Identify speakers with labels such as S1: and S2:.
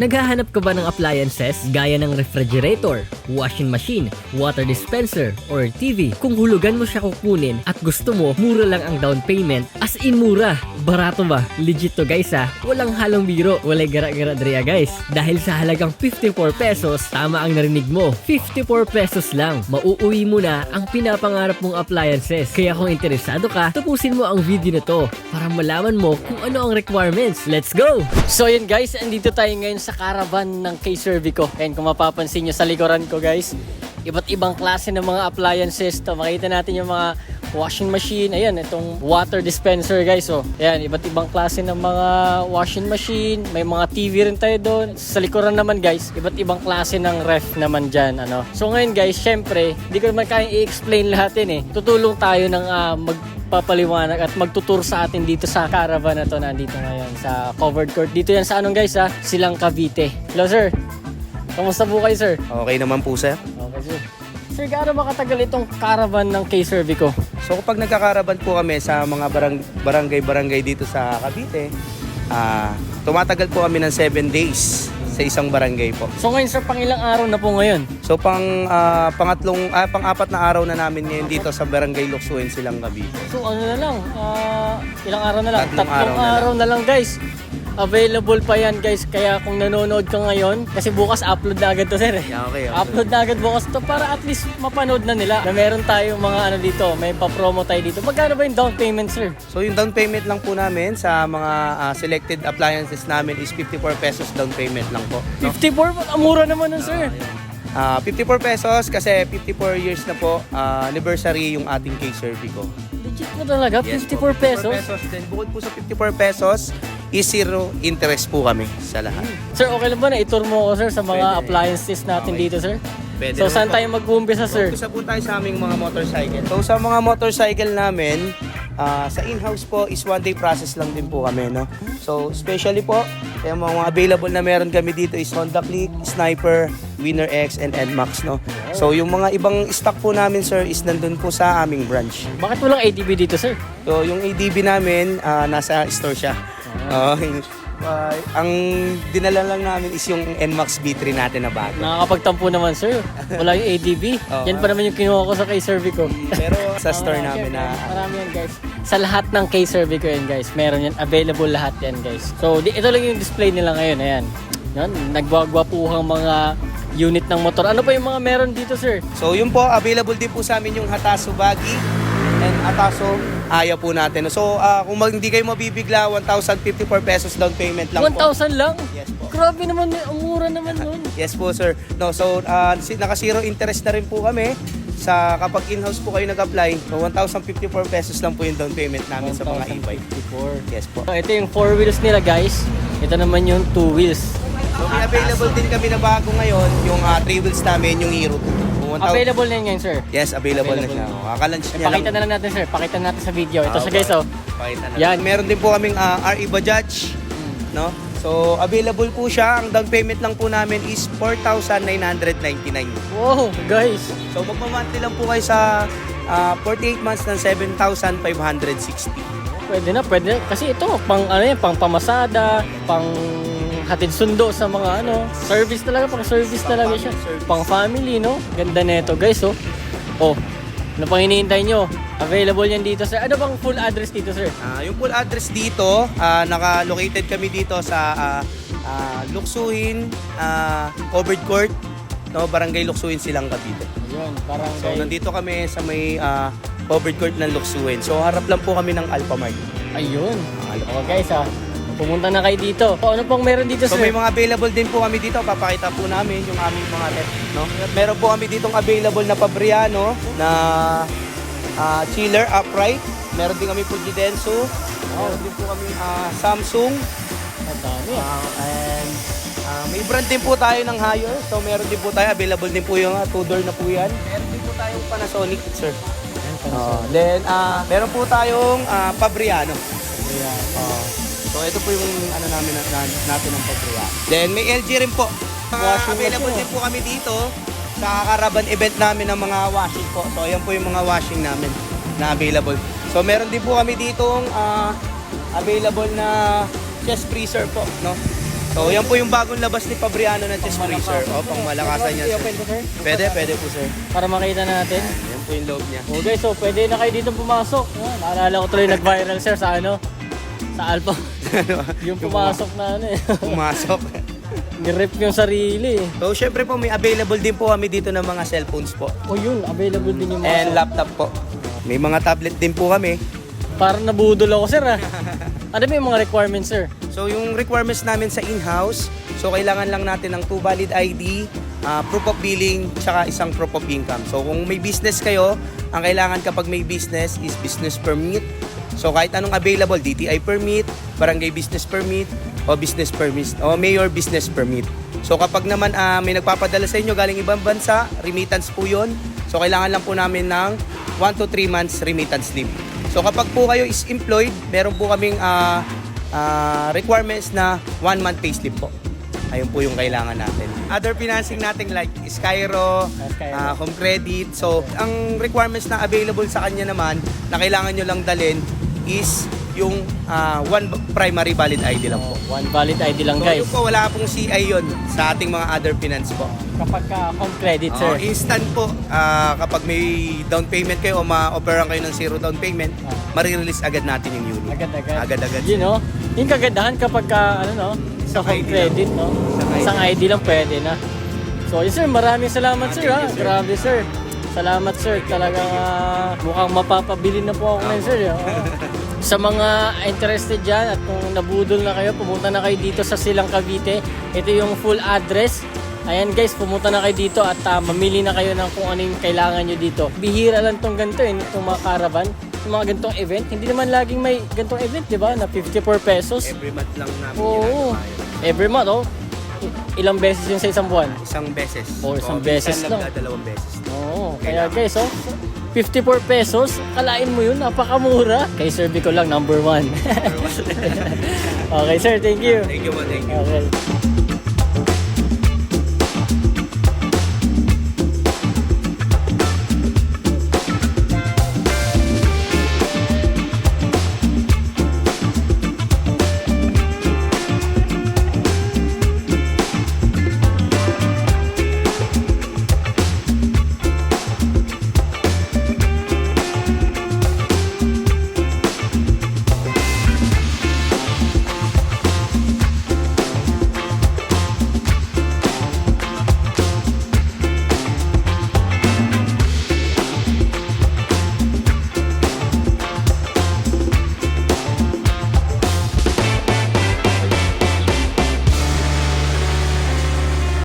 S1: Naghahanap ka ba ng appliances gaya ng refrigerator, washing machine, water dispenser, or TV? Kung hulugan mo siya kukunin at gusto mo, mura lang ang down payment. As in mura. Barato ba? Legit to guys ha. Walang halong biro. Walay gara-gara drea guys. Dahil sa halagang 54 pesos, tama ang narinig mo. 54 pesos lang. Mauuwi mo na ang pinapangarap mong appliances. Kaya kung interesado ka, tapusin mo ang video na to para malaman mo kung ano ang requirements. Let's go! So yun guys, andito tayo ngayon sa caravan ng K-Servico. And kung mapapansin nyo sa likuran ko guys, iba't ibang klase ng mga appliances to. Makita natin yung mga washing machine. Ayan, itong water dispenser guys. So, ayan, iba't ibang klase ng mga washing machine. May mga TV rin tayo doon. Sa likuran naman guys, iba't ibang klase ng ref naman dyan. Ano. So ngayon guys, syempre, hindi ko naman kayang i-explain lahat yun eh. Tutulong tayo ng ah, magpapaliwanag at magtutur sa atin dito sa caravan na to nandito ngayon sa covered court. Dito yan sa anong guys ha? Silang Cavite. Hello sir. Kamusta po kayo sir?
S2: Okay naman po sir.
S1: Okay sir. Sir, gaano ba katagal itong caravan ng K-Servico?
S2: So kapag nagkakaraban po kami sa mga barang, barangay-barangay dito sa Cavite, ah tumatagal po kami ng 7 days sa isang barangay po.
S1: So ngayon sir, pang ilang araw na po ngayon?
S2: So pang ah, pangatlong ah, pang-apat na araw na namin ngayon dito sa Barangay Luksuin silang Cavite.
S1: So ano na lang, ah, ilang araw na lang?
S2: Tatlong araw na
S1: araw na lang guys. Available pa yan guys, kaya kung nanonood ka ngayon, kasi bukas upload na agad to sir eh.
S2: Yeah, okay, okay.
S1: Upload na agad bukas to para at least mapanood na nila na meron tayong mga ano dito, may pa-promo tayo dito. Magkano ba yung down payment sir?
S2: So yung down payment lang po namin sa mga ah, selected appliances namin is 54 pesos down payment lang po. No?
S1: 54, ang mura naman nun sir.
S2: Ah, 54 pesos kasi 54 years na po ah, anniversary yung ating K-Servico.
S1: Legit mo talaga, 54
S2: po,
S1: pesos.
S2: pesos. Then bukod po sa 54 pesos, is zero interest po kami sa lahat.
S1: Sir, okay lang ba na itur mo ako sir sa mga
S2: Pwede.
S1: appliances natin
S2: Okay.
S1: dito sir?
S2: Pwede
S1: So
S2: naman
S1: saan
S2: po.
S1: tayo mag-uumpisa sir?
S2: Umpisa po tayo sa aming mga motorcycle. So sa mga motorcycle namin, ah, sa in-house po is one day process lang din po kami, no? So especially po, yung mga available na meron kami dito is Honda Click, Sniper, Winner X, and NMAX, no? So yung mga ibang stock po namin, sir, is nandun po sa aming branch.
S1: Bakit walang ATV dito sir?
S2: So yung ADB namin, ah, nasa store siya. Oo. Ah, ang dinala lang namin is yung NMAX B3 natin na bago.
S1: Nakakapagtampo naman sir. Wala yung ADB.
S2: Oo.
S1: Yan pa naman yung kinuha ko sa K-Servico.
S2: Pero sa store namin na
S1: Marami yan guys. Sa lahat ng K-Servico yan guys. Meron yan. Available lahat yan guys. So di, ito lang yung display nila ngayon. Ayan. Yan. Nagwagwapuhang mga unit ng motor. Ano pa yung mga meron dito sir?
S2: So yun po, available din po sa amin yung Hataso Buggy and Hataso Aya po natin. So ah, kung mag- hindi kayo mabibigla, 1,054 pesos down payment lang po.
S1: 1,000 lang?
S2: Yes po.
S1: Grabe naman. Ang mura naman nun.
S2: Yes po sir. No, so ah, si- naka zero interest na rin po kami sa kapag in-house po kayo nag-apply. So 1,054 pesos lang po yung down payment namin sa mga e-bike.
S1: 1,054.
S2: Yes po.
S1: So, ito yung four wheels nila guys. Ito naman yung two wheels.
S2: So may available din kami na bago ngayon, yung 3 wheels namin, yung Hero 2. Kung 1,000
S1: Available na yun ngayon sir.
S2: Yes, available,
S1: Available
S2: na siya.
S1: na.
S2: Oh, Kakalunch niya
S1: Pakita
S2: lang.
S1: na lang natin sir. Pakita natin sa video. Ito
S2: Ah,
S1: siya guys oh.
S2: Pakita na.
S1: Yan.
S2: Meron din po kaming ah, RE Bajaj, no? So, available po siya. Ang down payment lang po namin is 4,999.
S1: Wow guys.
S2: So, magmamonthly lang po kayo sa ah, 48 months ng 7,560.
S1: Pwede na, pwede na. Kasi ito, pang ano yan, pang pamasada, pang hatid sundo sa mga ano, service talaga, pang service
S2: Pang
S1: talaga siya.
S2: service.
S1: Pang family, no? Ganda nito, guys, oh. Oh, ano pang hinihintay nyo? Available yan dito, sir. Ano bang full address dito, sir?
S2: Ah, yung full address dito, ah, naka-located kami dito sa ah, ah, Luksuhin, ah, Covered Court, no, Barangay Luksuhin silang Cavite.
S1: Ayun, parang
S2: So, nandito kami sa may ah, Covered Court ng Luksuhin. So, harap lang po kami ng Alphamart.
S1: Ayun.
S2: Ah, Alphamart.
S1: Oh, guys, ah. Pumunta na kayo dito. Oh, ano pang meron dito,
S2: So
S1: sir?
S2: may mga available din po kami dito. Papakita po namin yung aming mga net. No? Meron po kami ditong available na Fabriano na ah, chiller upright. Meron din kami po Gidenso. Meron din po kami ah, Samsung.
S1: Ang dami, ah.
S2: Ah, and ah, may brand din po tayo ng Haier. So meron din po tayo. Available din po yung uh, two-door na po yan. Meron din po tayong Panasonic, sir. Ah, then ah, meron po tayong ah, Fabriano.
S1: Ayan.
S2: Ah, so ito po yung ano namin na, na- natin ng Fabriano. Then may LG rin po. Ah,
S1: Washing
S2: available
S1: machine,
S2: din po kami dito sa Caravan event namin ng mga washing po. So ayan po yung mga washing namin na available. So meron din po kami ditong ah, available na chest freezer po, no? So, yan po yung bagong labas ni Fabriano na chest freezer. O, pang malakasan niya, sir. Pwede, pwede po, sir.
S1: Para makita natin.
S2: Yan po yung loob niya.
S1: Oh guys, so pwede na kayo dito pumasok. Ah, naalala ko tuloy nag-viral sir sa ano? Sa Alpha. yung pumasok na ano eh.
S2: Pumasok.
S1: Ni-rip yung sarili eh.
S2: So, syempre po, may available din po kami dito ng mga cellphones po.
S1: Oh yun, available din yung
S2: And
S1: mga...
S2: laptop po. May mga tablet din po kami.
S1: Parang nabudol ako sir ah. Ano ba yung mga requirements sir?
S2: So, yung requirements namin sa in-house, so kailangan lang natin ng two valid ID, ah, proof of billing, tsaka isang proof of income. So, kung may business kayo, ang kailangan kapag may business is business permit. So, kahit anong available, DTI permit, barangay business permit, o business permit, o mayor business permit. So, kapag naman ah, may nagpapadala sa inyo galing ibang bansa, remittance po yun. So, kailangan lang po namin ng 1 to 3 months remittance leave. So, kapag po kayo is employed, meron po kaming ah, ah, requirements na 1 month payslip po. Ayun po yung kailangan natin. Other financing natin like Skyro, ah, home credit. So, ang requirements na available sa kanya naman na kailangan nyo lang dalhin is yung ah, one primary valid ID lang po.
S1: Oh, one valid ID lang
S2: So,
S1: guys.
S2: yun po, wala pong CI yun sa ating mga other finance po.
S1: Kapag ka home credit
S2: Oo,
S1: sir.
S2: instant po, ah, kapag may down payment kayo o ma-offeran kayo ng zero down payment,
S1: Ah.
S2: marirelease agad natin yung unit.
S1: Agad-agad.
S2: Agad-agad.
S1: Yun no? Yung kagandahan kapag ka, ano no? Sa home
S2: ID
S1: credit no?
S2: Isang
S1: Isang ID lang pwede na. So yun sir, maraming salamat
S2: Ah,
S1: sir ha.
S2: you, sir.
S1: Grabe sir. Salamat sir. Talagang ah, mukhang mapapabili na po ako ngayon sir. eh. Sa mga interested dyan at kung nabudol na kayo, pumunta na kayo dito sa Silang Cavite. Ito yung full address. Ayan guys, pumunta na kayo dito at ah, mamili na kayo ng kung ano yung kailangan nyo dito. Bihira lang tong ganito eh, itong mga caravan. Yung mga ganitong event. Hindi naman laging may ganitong event, di ba? Na 54 pesos.
S2: Every month lang namin
S1: Oo. Every month, oh. Ilang beses yun sa isang buwan?
S2: Isang beses.
S1: Oo, isang
S2: O,
S1: beses lang.
S2: nagdadalawang beses.
S1: Oo. Kaya guys, oh. 54 pesos, kalain mo yun, napakamura. Kay Sir Vico lang, number one. okay sir, thank you.
S2: Thank you po, thank you.
S1: Okay.